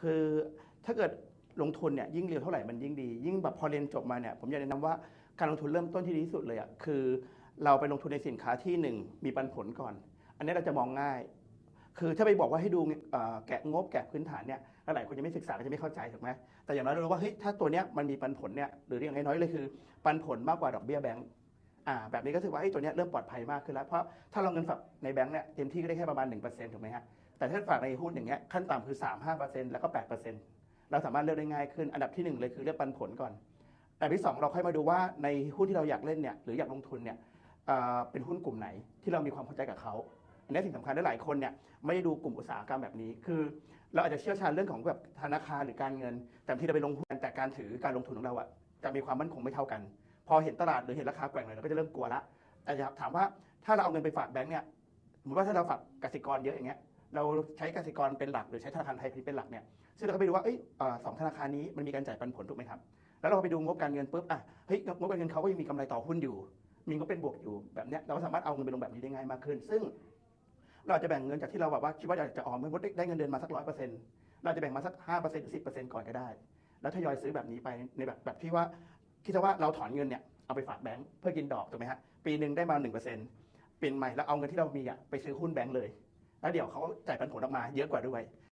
คือถ้าเกิดลงทุนเนี่ยยิ่งเร็วเท่าไหร่มันยิ่งดี ยิ่งแบบพอเรียนจบมาเนี่ยผมอยากแนะนำว่าการลงทุนเริ่มต้นที่ดีที่สุดเลยอะคือ เราไปลงทุนในสินค้าที่หนึ่งมีปันผลก่อน อันนี้เราจะมองง่าย คือถ้าไปบอกว่าให้ดูเอ่อแกะงบแกะพื้นฐานเนี่ยหลายๆคนจะไม่ศึกษาก็จะไม่เข้าใจถูกไหมแต่อย่างน้อยเรารู้ว่าเฮ้ยถ้าตัวเนี้ยมันมีปันผลเนี่ยหรืออย่างน้อยๆเลยคือ ปันผลมากกว่าดอกเบี้ยแบงก์อ่าแบบนี้ก็ถือว่าไอ้ยตัวเนี้ยเริ่มปลอดภัยมากขึ้นแล้วเพราะถ้าเราเงินฝากในแบงก์เนี่ยเต็มที่ก็ได้แค่ประมาณ1%ถูกไหมฮะ แต่ถ้าฝากในหุ้นอย่างเงี้ยขั้นต่ำคือ 3 5 แล้วก็ 8%เราสามารถเลือกได้ง่ายขึ้น อันดับที่หนึ่งเลยคือเลือกปันผลก่อนอันดับที่สองเราค่อยมาดูว่าในหุ้นที่เราอยากเล่นเนี่ยหรืออยากลงทุนเนี่ยเเป็นหุ้นกลุ่มไหนที่เรามีความเข้าใจกับเขาอันนี้สิ่งสำคัญและหลายคนเนี่ยไม่ได้ดูกลุ่มอุตสาหกรรมแบบนี้ คือเราอาจจะเชี่ยวชาญเรื่องของแบบธนาคารหรือการเงิน แต่ที่เราไปลงทุนแต่การถือการลงทุนของเราอะจะมีความมั่นคงไม่เท่ากัน พอเห็นตลาดหรือเห็นราคาแกว่งเลยเราก็จะเริ่มกลัวละแต่ถามว่าถ้าเราเอาเงินไปฝากแบงก์เนี่ยสมมติว่าถ้าเราฝากกสิกรเยอะอย่างเงี้ย เราใช้กสิกรเป็นหลักหรือใช้ธนาคารไทยพาณิชย์เป็นหลักเนี่ยซึ่งเราก็ไปดูว่าเอ้ยเอ่อสองธนาคารนี้มันมีการจ่ายปันผลถูกไหมครับ แล้วเราไปดูงบการเงินปุ๊บอะเฮ้ยงบการเงินเขาก็ยังมีกำไรต่อหุ้นอยู่ มีงบเป็นบวกอยู่แบบเนี้ยเราก็สามารถเอาเงินไปลงแบบนี้ได้ง่ายมากขึ้น ซึ่ง เราจะแบ่งเงินจากที่เราแบบว่าคิดว่าอยากจะออมเมื่อได้เงินเดือนมาสักร้อยเปอร์เซ็นต์เราจะแบ่งมาสักห้าเปอร์เซ็นต์หรือสิบเปอร์เซ็นต์ก่อนก็ได้ แล้วทยอยซื้อแบบนี้ไปในแบบแบบที่ว่าคิดซะว่าเราถอนเงินเนี่ยเอาไปฝากแบงก์เพื่อกินดอกถูกไหมฮะปีหนึ่งได้มาหนึ่งเปอร์เซ็นต์เปลี่ยนใหม่แล้วเอาเงินที่เรามีอะไปซื้อหุ้นแบงก์เลย แล้วเดี๋ยวเขาจ่ายปันผลออกมาเยอะกว่าด้วย